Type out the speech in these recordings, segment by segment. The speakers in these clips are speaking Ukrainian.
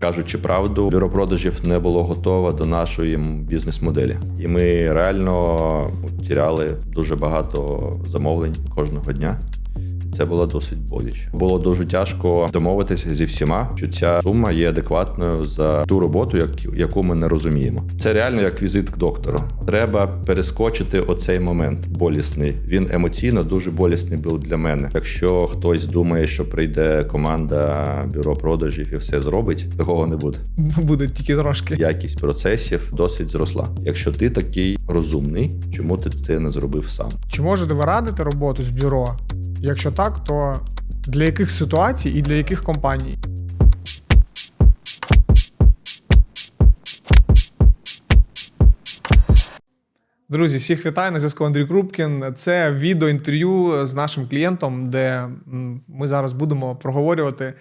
Кажучи правду, бюро продажів не було готове до нашої бізнес-моделі, і ми реально тіряли дуже багато замовлень кожного дня. Це було досить боляче. Було дуже тяжко домовитися зі всіма, що ця сума є адекватною за ту роботу, яку ми не розуміємо. Це реально як візит к доктору. Треба перескочити оцей момент болісний. Він емоційно дуже болісний був для мене. Якщо хтось думає, що прийде команда бюро продажів і все зробить, такого не буде. Буде тільки трошки. Якість процесів досить зросла. Якщо ти такий розумний, чому ти це не зробив сам? Чи можете ви радити роботу з бюро? Якщо так, то для яких ситуацій і для яких компаній? Друзі, всіх вітаю на зв'язку Андрій Крупкін. Це відеоінтерв'ю з нашим клієнтом, де ми зараз будемо проговорювати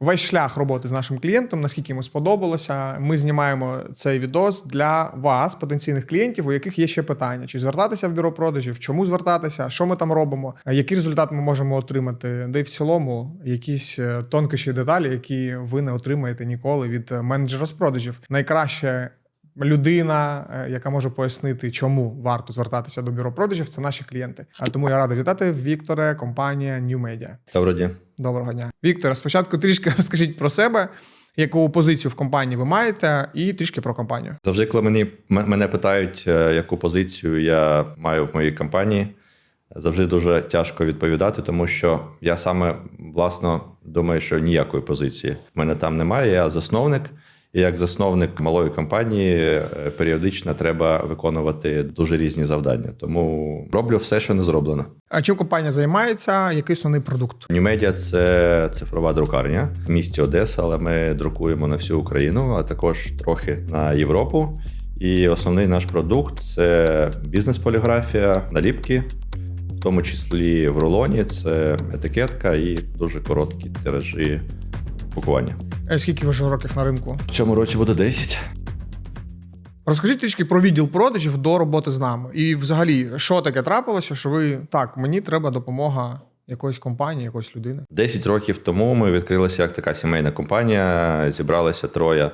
весь шлях роботи з нашим клієнтом, наскільки йому сподобалося. Ми знімаємо цей відос для вас, потенційних клієнтів, у яких є ще питання: чи звертатися в бюро продажів, чому звертатися, що ми там робимо, який результат ми можемо отримати, де й в цілому якісь тонкіші деталі, які ви не отримаєте ніколи від е, менеджера з продажів. Найкраще людина, е, яка може пояснити, чому варто звертатися до бюро продажів, це наші клієнти. А тому я радий вітати Вікторе, компанія New Media. Доброго дня. Доброго дня. Вікторе, спочатку трішки розкажіть про себе, яку позицію в компанії ви маєте, і трішки про компанію. Завжди, коли мені мене питають, е, яку позицію я маю в моїй компанії, завжди дуже тяжко відповідати, тому що я саме власно думаю, що ніякої позиції в мене там немає. Я засновник. І як засновник малої компанії е, періодично треба виконувати дуже різні завдання. Тому роблю все, що не зроблено. А чим компанія займається? Який основний продукт? Media – це цифрова друкарня в місті Одеса, але ми друкуємо на всю Україну, а також трохи на Європу. І основний наш продукт це бізнес-поліграфія, наліпки, в тому числі в рулоні, це етикетка і дуже короткі тиражі пакування. Е, Скільки ви вже років на ринку? В цьому році буде 10. Розкажіть трішки про відділ продажів до роботи з нами. І взагалі, що таке трапилося, що ви так, мені треба допомога якоїсь компанії, якоїсь людини. 10 років тому ми відкрилися як така сімейна компанія. Зібралися троє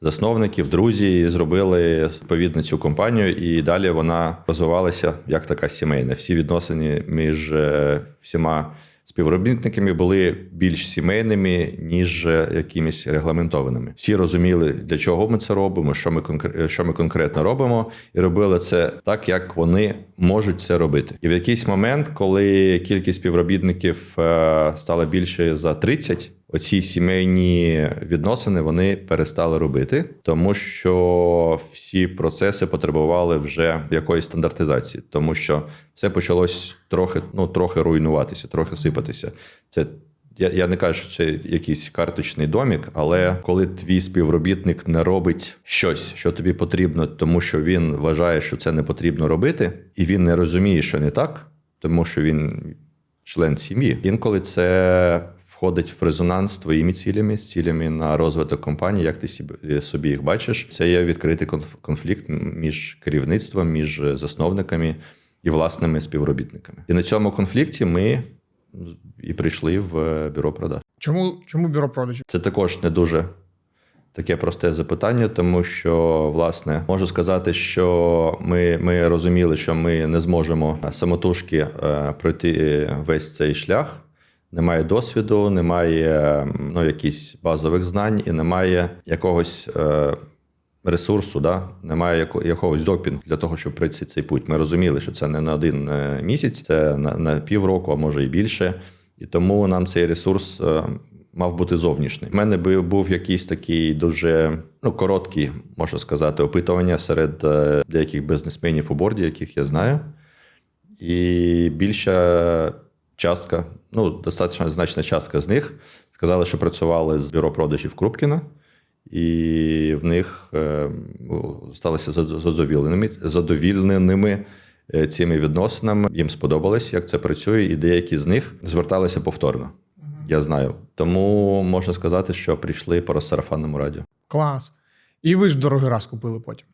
засновників, друзі, і зробили відповідно цю компанію. І далі вона розвивалася як така сімейна. Всі відносини між е, всіма співробітниками були більш сімейними, ніж якимись регламентованими. Всі розуміли, для чого ми це робимо, що ми конкр- що ми конкретно робимо, і робили це так, як вони можуть це робити. І в якийсь момент, коли кількість співробітників е, стала більше за 30, оці сімейні відносини вони перестали робити, тому що всі процеси потребували вже якоїсь стандартизації, тому що все почалось трохи, ну трохи руйнуватися, трохи сипатися. Це я, я не кажу, що це якийсь карточний домік, але коли твій співробітник не робить щось, що тобі потрібно, тому що він вважає, що це не потрібно робити, і він не розуміє, що не так, тому що він член сім'ї. Інколи це входить в резонанс з твоїми цілями, з цілями на розвиток компанії, як ти сіб- собі їх бачиш. Це є відкритий конф- конфлікт між керівництвом, між засновниками і власними співробітниками. І на цьому конфлікті ми і прийшли в е, бюро продаж. Чому, чому бюро продажів? Це також не дуже таке просте запитання, тому що, власне, можу сказати, що ми, ми розуміли, що ми не зможемо самотужки е, пройти весь цей шлях. Немає досвіду, немає ну, якісь базових знань і немає якогось е, ресурсу, да? немає якогось допінгу для того, щоб пройти цей путь. Ми розуміли, що це не на один е, місяць, це на, на півроку, а може і більше. І тому нам цей ресурс е, мав бути зовнішній. У мене був якийсь такий дуже ну, короткий, можна сказати, опитування серед е, деяких бізнесменів у борді, яких я знаю. І більша частка, ну, достатньо значна частка з них сказали, що працювали з бюро продажів Крупкіна, і в них е, сталися зад- задовільненими е, цими відносинами. Їм сподобалось, як це працює, і деякі з них зверталися повторно. Я знаю. Тому можна сказати, що прийшли по сарафанному радіо. Клас. І ви ж дорогий раз купили потім.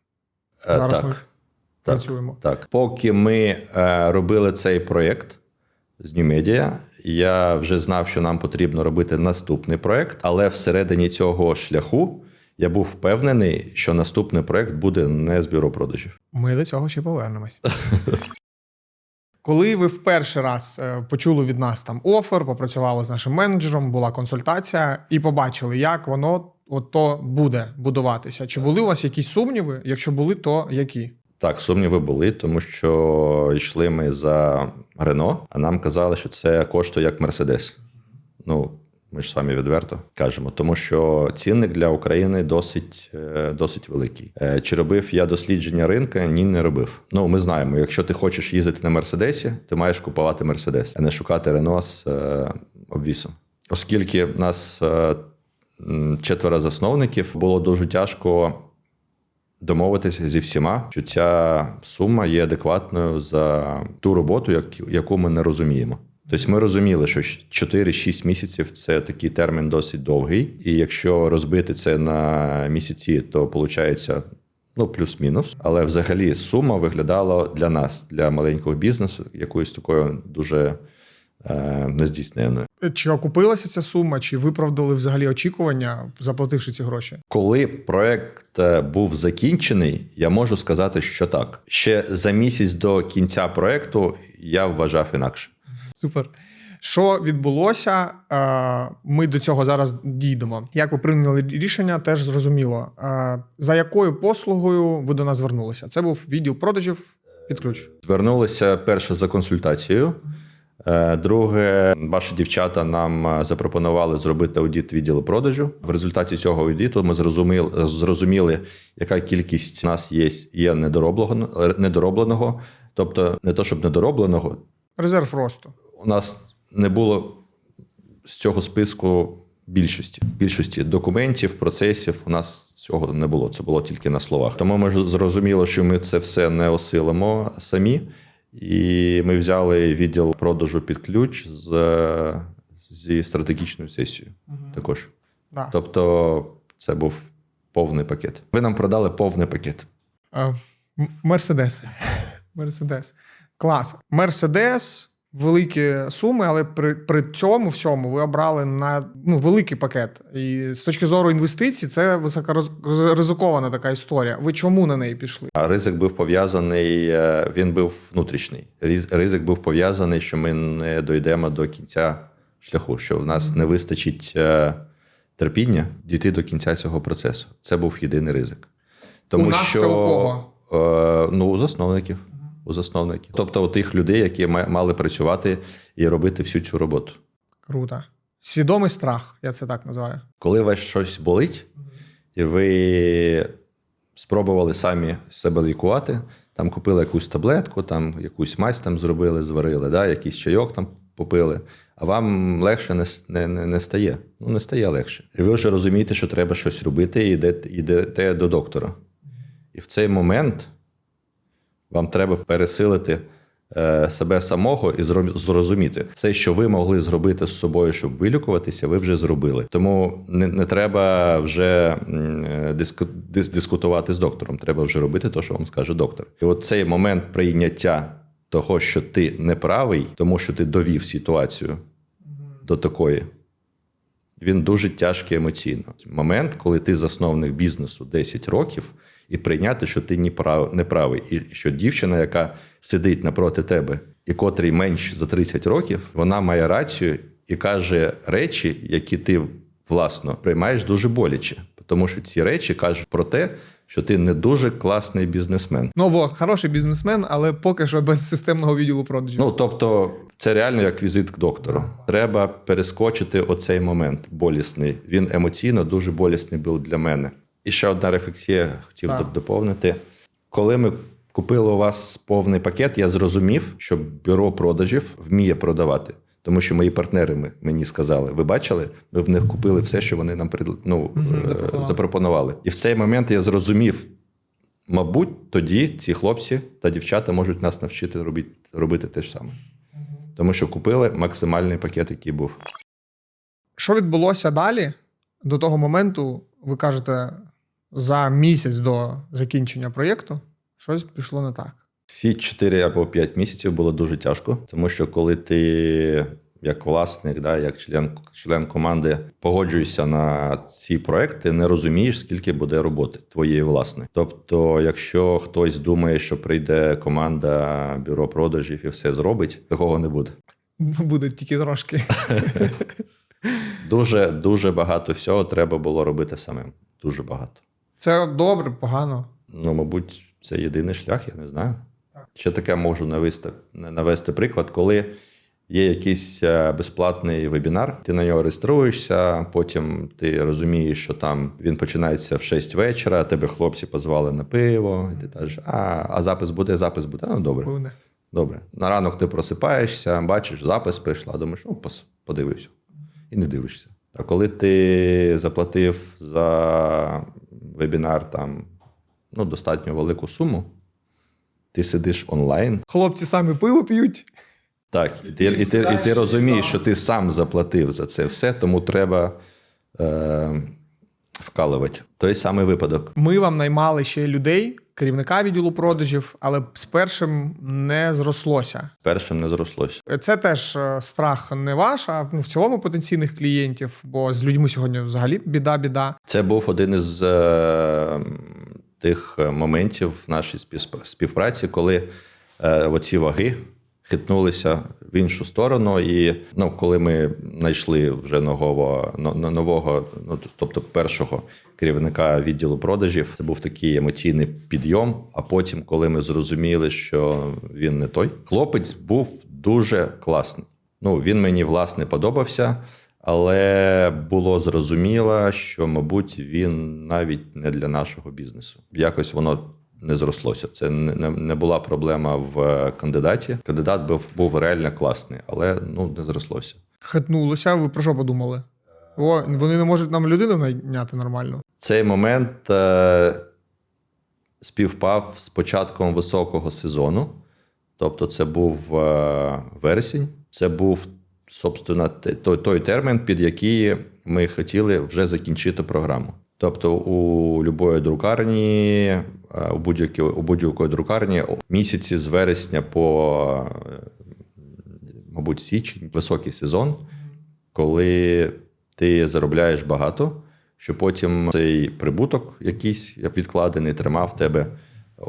Е, Зараз так. ми Так. працюємо. Так, поки ми е, робили цей проєкт з New Media, я вже знав, що нам потрібно робити наступний проєкт, але всередині цього шляху я був впевнений, що наступний проект буде не з бюро продажів. Ми до цього ще повернемось. Коли ви в перший раз е, почули від нас там офер, попрацювали з нашим менеджером, була консультація, і побачили, як воно от то буде будуватися. Чи були у вас якісь сумніви? Якщо були, то які? Так, сумніви були, тому що йшли ми за Рено, а нам казали, що це коштує як Мерседес. Ну, ми ж самі відверто кажемо, тому що цінник для України досить, е, досить великий. Е, Чи робив я дослідження ринка? Ні, не робив. Ну, ми знаємо, якщо ти хочеш їздити на Мерседесі, ти маєш купувати Мерседес, а не шукати Рено з е, обвісом. Оскільки в нас четверо засновників, було дуже тяжко домовитися зі всіма, що ця сума є адекватною за ту роботу, як- яку ми не розуміємо. Тобто ми розуміли, що 4-6 місяців це такий термін досить довгий, і якщо розбити це на місяці, то виходить ну плюс-мінус. Але взагалі сума виглядала для нас, для маленького бізнесу, якоюсь такою дуже е, нездійсненною. Чи окупилася ця сума, чи виправдали взагалі очікування, заплативши ці гроші? Коли проект е, був закінчений, я можу сказати, що так. Ще за місяць до кінця проекту я вважав інакше. Супер. Що відбулося? Е, Ми до цього зараз дійдемо. Як ви прийняли рішення, теж зрозуміло. За якою послугою ви до нас звернулися? Це був відділ продажів під ключ. Звернулися перше за консультацією. Е, Друге, ваші дівчата нам е, запропонували зробити аудит відділу продажу. В результаті цього аудиту ми зрозуміли, зрозуміли яка кількість у нас є, є недоробленого, недоробленого. Тобто, не то, щоб недоробленого, Резерв росту. у нас не було з цього списку більшості. Більшості документів, процесів у нас цього не було. Це було тільки на словах. Тому ми зрозуміли, що ми це все не осилимо самі. І ми взяли відділ продажу під ключ з, зі стратегічною сесією також. Да. Тобто, це був повний пакет. Ви нам продали повний пакет. Е, Мерседес. Мерседес. Клас. Мерседес. Великі суми, але при, при цьому всьому ви обрали на ну, великий пакет. І з точки зору інвестицій, це високоризикована така історія. Ви чому на неї пішли? А ризик був пов'язаний, е, він був внутрішній. Ризик був пов'язаний, що ми не дійдемо до кінця шляху, що в нас не вистачить е, терпіння дійти до кінця цього процесу. Це був єдиний ризик. Тому У нас що це у кого? Е, ну, у засновників. У засновників. Тобто у тих людей, які мали працювати і робити всю цю роботу. Круто. Свідомий страх, я це так називаю. Коли у вас щось болить, і ви спробували самі себе лікувати, там купили якусь таблетку, там якусь мазь там зробили, зварили, да, якийсь чайок там попили, а вам легше не, не, не, не стає. Ну, не стає легше. І ви вже розумієте, що треба щось робити, і йдете, йдете до доктора. І в цей момент вам треба пересилити е, себе самого і зрозуміти все, що ви могли зробити з собою, щоб вилікуватися, ви вже зробили. Тому не, не треба вже е, диску, дис, дискутувати з доктором. Треба вже робити те, що вам скаже доктор. І от цей момент прийняття того, що ти не правий, тому що ти довів ситуацію до такої. Він дуже тяжкий емоційно. Момент, коли ти засновник бізнесу 10 років, і прийняти, що ти не прав- не правий, і що дівчина, яка сидить напроти тебе, і котрій менш за 30 років, вона має рацію і каже речі, які ти власно приймаєш дуже боляче. Тому що ці речі кажуть про те, що ти не дуже класний бізнесмен. Ну, бо хороший бізнесмен, але поки що без системного відділу продажів. Ну тобто, це реально як візит к доктору. Треба перескочити оцей момент болісний. Він емоційно дуже болісний був для мене. І ще одна рефлексія хотів Так. доповнити. Коли ми купили у вас повний пакет, я зрозумів, що бюро продажів вміє продавати. Тому що мої партнери ми- мені сказали: ви бачили, ми в них купили все, що вони нам пред- ну, е, запропонували. запропонували. І в цей момент я зрозумів, мабуть, тоді ці хлопці та дівчата можуть нас навчити робити, робити те ж саме. Тому що купили максимальний пакет, який був. Що відбулося далі? До того моменту, ви кажете, за місяць до закінчення проєкту щось пішло не так. Всі 4 або 5 місяців було дуже тяжко, тому що коли ти як власник, да, як член, член команди, погоджуєшся на ці проекти, не розумієш, скільки буде роботи твоєї власної. Тобто, якщо хтось думає, що прийде команда бюро продажів і все зробить, такого не буде. Буде тільки трошки. Дуже дуже багато всього треба було робити самим. Дуже багато. Це добре, погано. Ну, мабуть, це єдиний шлях, я не знаю. Ще таке можу навести, навести приклад, коли є якийсь е, безплатний вебінар, ти на нього реєструєшся, потім ти розумієш, що там він починається в 6 вечора, тебе хлопці позвали на пиво, і ти кажеш, а, а запис буде, запис буде. Ну, добре. Буде. Добре. На ранок ти просипаєшся, бачиш, запис прийшла, думаєш, ну, подивлюся. І не дивишся. А коли ти заплатив за вебінар там ну, достатньо велику суму, ти сидиш онлайн. Хлопці самі пиво п'ють. Так, і ти, і ти, і ти розумієш, що ти сам заплатив за це все, тому треба е, вкалувати. Той самий випадок. Ми вам наймали ще людей, керівника відділу продажів, але з першим не зрослося. Першим не зрослося. Це теж е, страх не ваш, а ну, в цілому потенційних клієнтів, бо з людьми сьогодні взагалі біда-біда. Це був один із е, тих моментів в нашій співпраці, коли е, оці ваги хитнулися в іншу сторону. І ну, коли ми знайшли вже нового, но- но- нового, ну тобто першого керівника відділу продажів, це був такий емоційний підйом. А потім, коли ми зрозуміли, що він не той, хлопець був дуже класний. Ну, він мені власне подобався. Але було зрозуміло, що, мабуть, він навіть не для нашого бізнесу. Якось воно не зрослося. Це не, не, була проблема в е, кандидаті. Кандидат був, був реально класний, але ну не зрослося. Хитнулося. Ви про що подумали? О, вони не можуть нам людину найняти нормально. Цей момент е, співпав з початком високого сезону. Тобто, це був е, вересень. Це був, собственно, той, той термін, під який ми хотіли вже закінчити програму. Тобто, у любої друкарні, е, у будь-якій у будь-якої друкарні місяці з вересня по, е, мабуть, січень, високий сезон, коли ти заробляєш багато, що потім цей прибуток якийсь як відкладений тримав тебе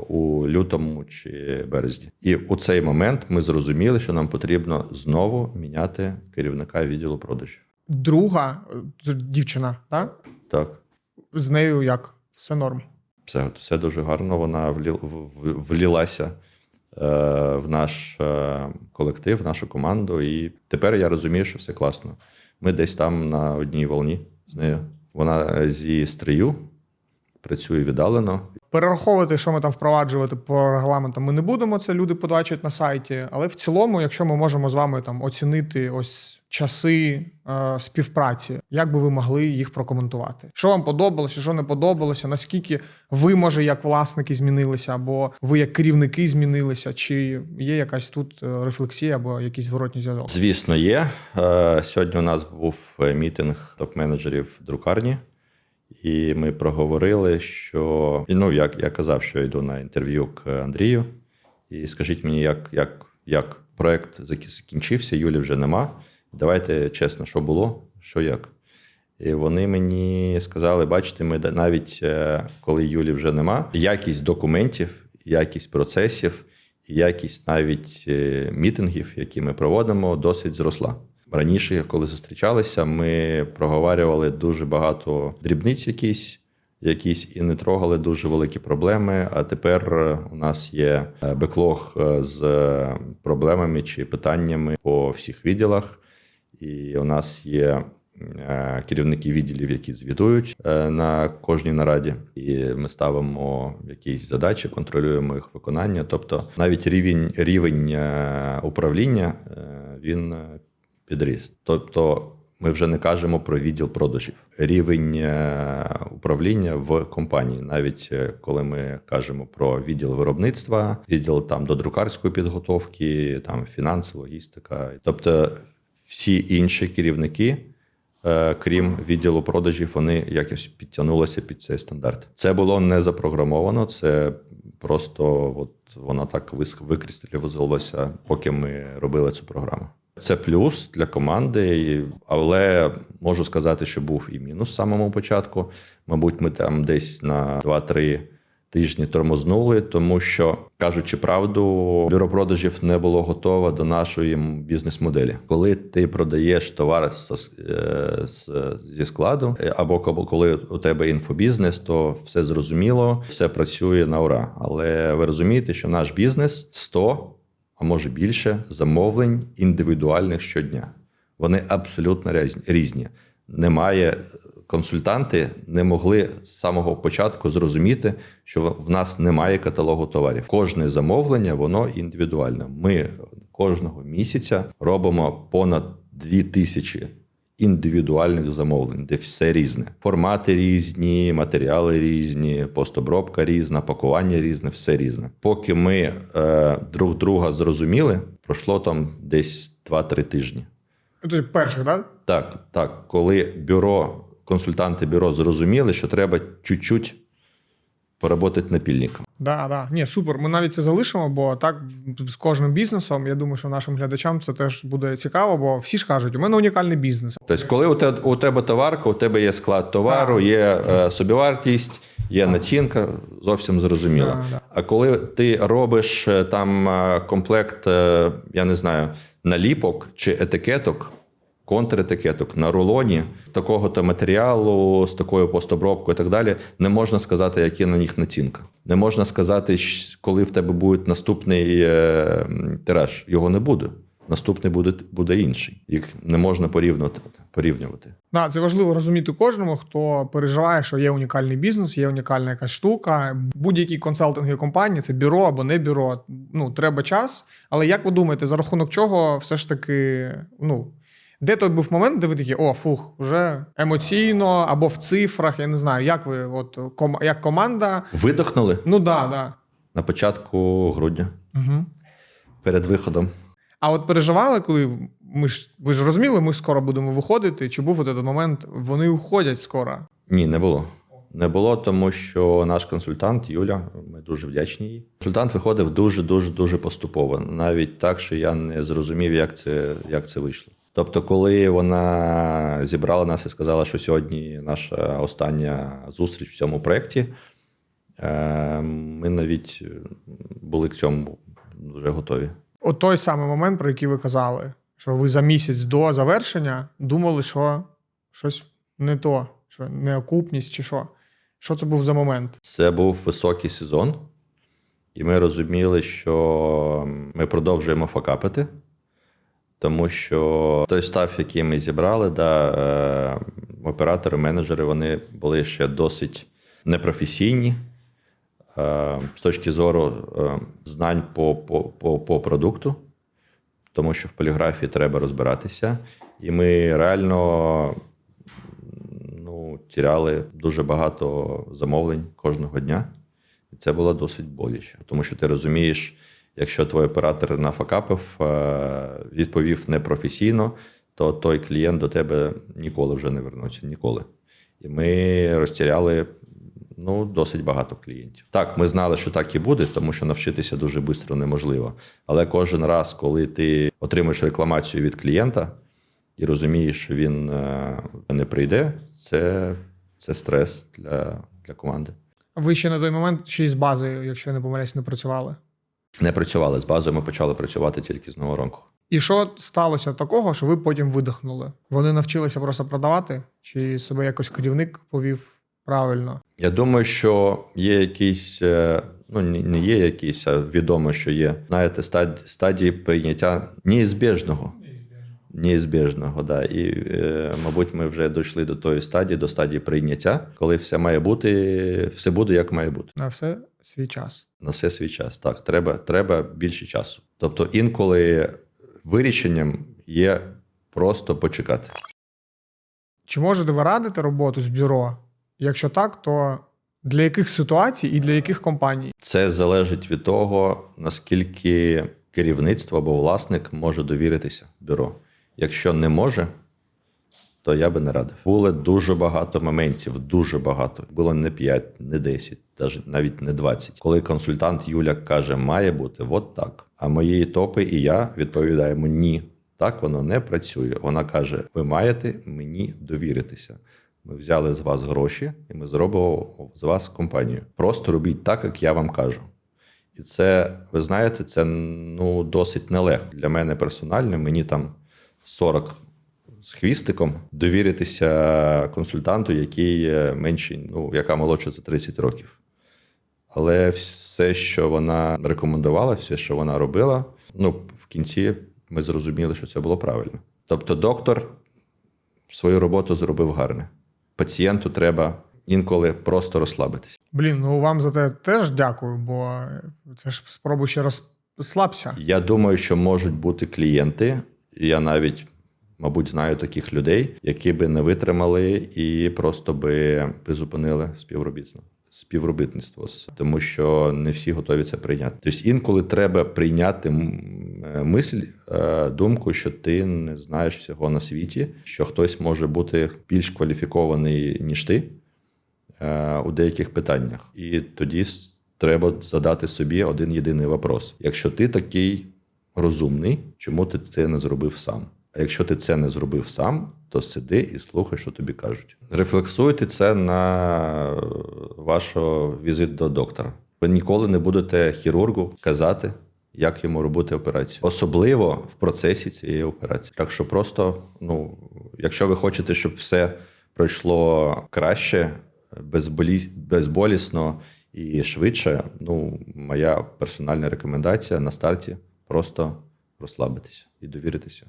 у лютому чи березні. І у цей момент ми зрозуміли, що нам потрібно знову міняти керівника відділу продажів. Друга е, дівчина, так? Так, З нею як? Все норм. все, все дуже гарно. Вона влі, в- влілася е, в наш е, колектив, в нашу команду. І тепер я розумію, що все класно. Ми десь там на одній волні з нею. Вона е, зі стрию працює віддалено. Перераховувати, що ми там впроваджувати по регламентам, ми не будемо. Це люди побачать на сайті. Але в цілому, якщо ми можемо з вами там оцінити ось часи е, співпраці, як би ви могли їх прокоментувати? Що вам подобалося, що не подобалося? Наскільки ви, може, як власники змінилися, або ви як керівники змінилися? Чи є якась тут е, рефлексія або якийсь зворотній зв'язок? Звісно, є. Е, Сьогодні у нас був е, мітинг топ-менеджерів друкарні, і ми проговорили, що ну, як я казав, що йду на інтерв'ю к Андрію. І скажіть мені, як, як, як проект закінчився, Юлі вже нема. Давайте чесно, що було, що як. І вони мені сказали: бачите, ми навіть е, коли Юлі вже нема, якість документів, якість процесів, якість навіть е, мітингів, які ми проводимо, досить зросла. Раніше, коли зустрічалися, ми проговорювали дуже багато дрібниць, якісь, якісь і не трогали дуже великі проблеми. А тепер е, у нас є е, беклог е, з проблемами чи питаннями по всіх відділах. І у нас є керівники відділів, які звітують на кожній нараді, і ми ставимо якісь задачі, контролюємо їх виконання. Тобто, навіть рівень рівень управління він підріс. Тобто, ми вже не кажемо про відділ продажів. Рівень е, управління в компанії, навіть е, коли ми кажемо про відділ виробництва, відділ там до друкарської підготовки, там фінанси, логістика. Тобто всі інші керівники, е, крім відділу продажів, вони якось підтягнулися під цей стандарт. Це було не запрограмовано, це просто от воно так викристалізувалося, поки ми робили цю програму. Це плюс для команди, але можу сказати, що був і мінус з самого початку. Мабуть, ми там десь на 2-3 тижні тормознули, тому що, кажучи правду, бюро продажів не було готове до нашої бізнес-моделі. Коли ти продаєш товар е, зі складу, е, або коли у тебе інфобізнес, то все зрозуміло, все працює на ура. Але ви розумієте, що наш бізнес 100, а може більше замовлень індивідуальних щодня. Вони абсолютно різні-. Немає консультанти не могли з самого початку зрозуміти, що в нас немає каталогу товарів. Кожне замовлення воно індивідуальне. Ми кожного місяця робимо понад 2000 індивідуальних замовлень, де все різне. Формати різні, матеріали різні, постобробка різна, пакування різне, все різне. Поки ми е, друг друга зрозуміли, пройшло там десь 2-3 тижні. Ну, Тобто перших, так? Так, так. Коли бюро, консультанти бюро зрозуміли, що треба чуть-чуть поработати напільником. Да, да. Ні, супер. Ми навіть це залишимо, бо так з кожним бізнесом. Я думаю, що нашим глядачам це теж буде цікаво, бо всі ж кажуть, у мене унікальний бізнес. Тобто, коли у тебе, у тебе товарка, у тебе є склад товару, є е, собівартість, є націнка, зовсім зрозуміло. Да, да. А коли ти робиш е, там е, комплект, е, я не знаю, наліпок чи етикеток, контретикеток на рулоні такого-то матеріалу з такою постобробкою і так далі, не можна сказати, які на них націнка. Не можна сказати, коли в тебе буде наступний е, тираж. Його не буде. Наступний буде, буде інший. Їх не можна порівнювати. порівнювати. Да, це важливо розуміти кожному, хто переживає, що є унікальний бізнес, є унікальна якась штука. Будь-які консалтингові компанії, це бюро або не бюро. Ну, треба час. Але як ви думаєте, за рахунок чого все ж таки, ну. Де той був момент, де ви такі, о, фух, вже емоційно або в цифрах, я не знаю, як ви, от ком, як команда. Видохнули Ну да, да. на початку грудня Угу. перед виходом. А от переживали, коли ми ж ви ж розуміли, ми скоро будемо виходити. Чи був от той момент, вони уходять скоро? Ні, не було. Не було, тому що наш консультант Юля, ми дуже вдячні їй. Консультант виходив дуже, дуже, дуже поступово. Навіть так, що я не зрозумів, як це, як це вийшло. Тобто, коли вона зібрала нас і сказала, що сьогодні наша остання зустріч в цьому проєкті, е, ми навіть е, були к цьому дуже готові. От той самий момент, про який ви казали, що ви за місяць до завершення думали, що щось не то, що неокупність чи що. Що це був за момент? Це був високий сезон, і ми розуміли, що ми продовжуємо факапити, тому що той став, який ми зібрали, да, е, оператори, менеджери, вони були ще досить непрофесійні е, з точки зору е, знань по, по, по, по продукту, тому що в поліграфії треба розбиратися. І ми реально ну, тіряли дуже багато замовлень кожного дня. І це було досить боляче. Тому що ти розумієш, якщо твій оператор нафакапив, е, відповів непрофесійно, то той клієнт до тебе ніколи вже не вернеться. Ніколи. І ми розтіряли ну, досить багато клієнтів. Так, ми знали, що так і буде, тому що навчитися дуже швидко неможливо. Але кожен раз, коли ти отримуєш рекламацію від клієнта і розумієш, що він е, не прийде, це, це стрес для, для команди. Ви ще на той момент ще й з базою, якщо я не помиляюсь, не працювали. Не працювали з базою, ми почали працювати тільки з нового ранку. І що сталося такого, що ви потім видихнули? Вони навчилися просто продавати, чи себе якось керівник повів правильно? Я думаю, що є якісь, е, ну не є якісь, а відомо, що є, знаєте, стадії, стадії прийняття неізбіжного. Неізбіжного, да. І, е, мабуть, ми вже дійшли до тої стадії, до стадії прийняття, коли все має бути, все буде як має бути. На все свій час. На все свій час. Так, треба, треба більше часу. Тобто, інколи вирішенням є просто почекати. Чи можете ви радити роботу з бюро? Якщо так, то для яких ситуацій і для яких компаній? Це залежить від того, наскільки керівництво або власник може довіритися бюро. Якщо не може, то я би не радив. Було дуже багато моментів, дуже багато. Було не 5, не 10, навіть- не 20. Коли консультант Юля каже, має бути, от так. А мої топи і я відповідаємо ні. Так воно не працює. Вона каже: ви маєте мені довіритися. Ми взяли з вас гроші, і ми зробимо з вас компанію. Просто робіть так, як я вам кажу. І це, ви знаєте, це ну, досить нелегко. Для мене персонально, мені там 40 з хвістиком довіритися консультанту, який е, менший, ну, яка молодша за 30 років. Але все, що вона рекомендувала, все, що вона робила, ну, в кінці ми зрозуміли, що це було правильно. Тобто, доктор свою роботу зробив гарно. Пацієнту треба інколи просто розслабитись. Блін, ну вам за це теж дякую, бо це ж спробуй ще розслабся. Я думаю, що можуть бути клієнти, я навіть, мабуть, знаю таких людей, які би не витримали і просто би призупинили співробітництво. Співробітництво, тому що не всі готові це прийняти. Тобто інколи треба прийняти е, мисль, е, думку, що ти не знаєш всього на світі, що хтось може бути більш кваліфікований ніж ти е, у деяких питаннях. І тоді треба задати собі один єдиний вопрос: якщо ти такий розумний, чому ти це не зробив сам? А якщо ти це не зробив сам, то сиди і слухай, що тобі кажуть. Рефлексуйте це на ваш візит до доктора. Ви ніколи не будете хірургу казати, як йому робити операцію, особливо в процесі цієї операції. Так що просто, ну, якщо ви хочете, щоб все пройшло краще, безболі... безболісно і швидше, ну, моя персональна рекомендація на старті просто розслабитися і довіритися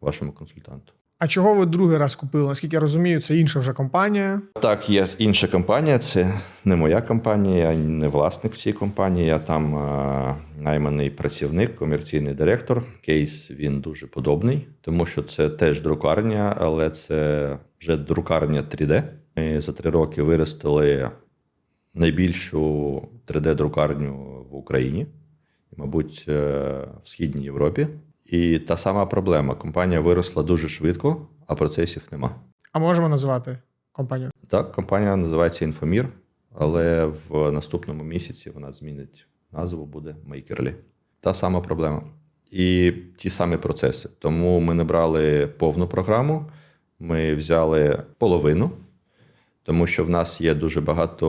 вашому консультанту. А чого ви другий раз купили? Наскільки я розумію, це інша вже компанія. Так, є інша компанія, це не моя компанія, я не власник цій компанії. Я там е, найманий працівник, комерційний директор. Кейс він дуже подобний, тому що це теж друкарня, але це вже друкарня 3D. Ми за три роки виростили найбільшу 3D-друкарню в Україні, і, мабуть, е, в Східній Європі. І та сама проблема: компанія виросла дуже швидко, а процесів нема. А можемо назвати компанію? Так, компанія називається Інфомір, але в наступному місяці вона змінить назву, буде Makerly. Та сама проблема. І ті самі процеси. Тому ми не брали повну програму, ми взяли половину, тому що в нас є дуже багато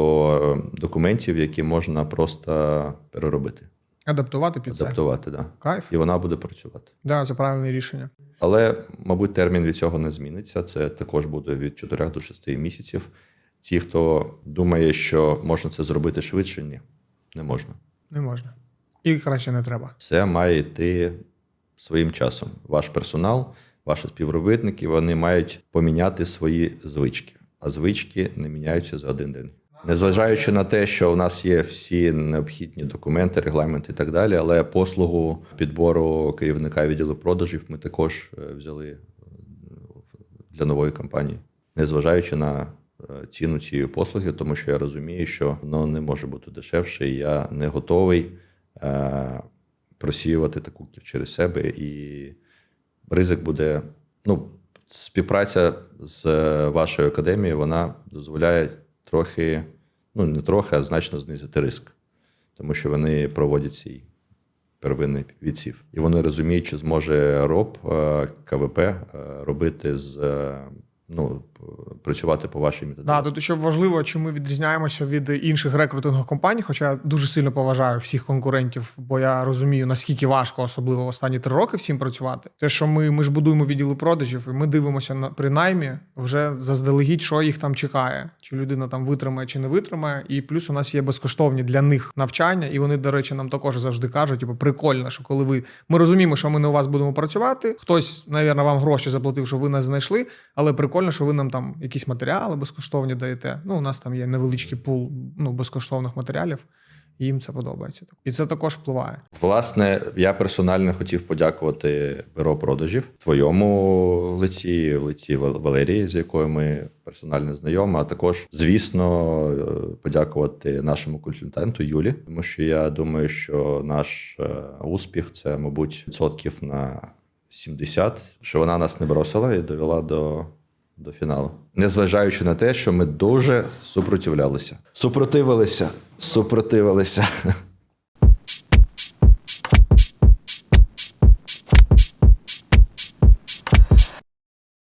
е, документів, які можна просто переробити, Адаптувати під це. адаптувати. Да. Кайф. І вона буде працювати. Да, це правильне рішення. Але, мабуть, термін від цього не зміниться. Це також буде від 4 до 6 місяців. Ті, хто думає, що можна це зробити швидше, ні, не можна. Не можна. І краще не треба. Це має йти своїм часом. Ваш персонал, ваші співробітники, вони мають поміняти свої звички, а звички не міняються за один день. Незважаючи на те, що у нас є всі необхідні документи, регламенти і так далі, але послугу підбору керівника відділу продажів ми також е, взяли е, для нової компанії, незважаючи на е, ціну цієї послуги, тому що я розумію, що воно не може бути дешевше, і я не готовий просіювати таку кіль через себе, і ризик буде. Ну, співпраця з вашою академією вона дозволяє трохи, ну не трохи, а значно знизити риск, тому що вони проводять цей первинний відсів. І вони розуміють, чи зможе РОП е, КВП е, робити з е, ну, працювати по вашій методології. Да, тут ще важливо, чи ми відрізняємося від інших рекрутингових компаній, хоча я дуже сильно поважаю всіх конкурентів, бо я розумію, наскільки важко, особливо останні три роки всім працювати. Те, що ми, ми ж будуємо відділи продажів, і ми дивимося на при наймі вже заздалегідь, що їх там чекає, чи людина там витримає чи не витримає. І плюс у нас є безкоштовні для них навчання, і вони, до речі, нам також завжди кажуть: типу, прикольно, що коли ви ми розуміємо, що ми не у вас будемо працювати. Хтось, навірно, вам гроші заплатив, що ви нас знайшли, але прикольно, що ви нам там якісь матеріали безкоштовні даєте. Ну, у нас там є невеличкий пул ну, безкоштовних матеріалів, і їм це подобається. І це також впливає. Власне, я персонально хотів подякувати бюро продажів твоєму лиці, лиці Валерії, з якою ми персонально знайомі, а також, звісно, е, подякувати нашому консультанту Юлі, тому що я думаю, що наш е, успіх це, мабуть, відсотків на 70, що вона нас не бросила і довела до. До фіналу, незважаючи на те, що ми дуже супротивлялися. Супротивилися, супротивилися.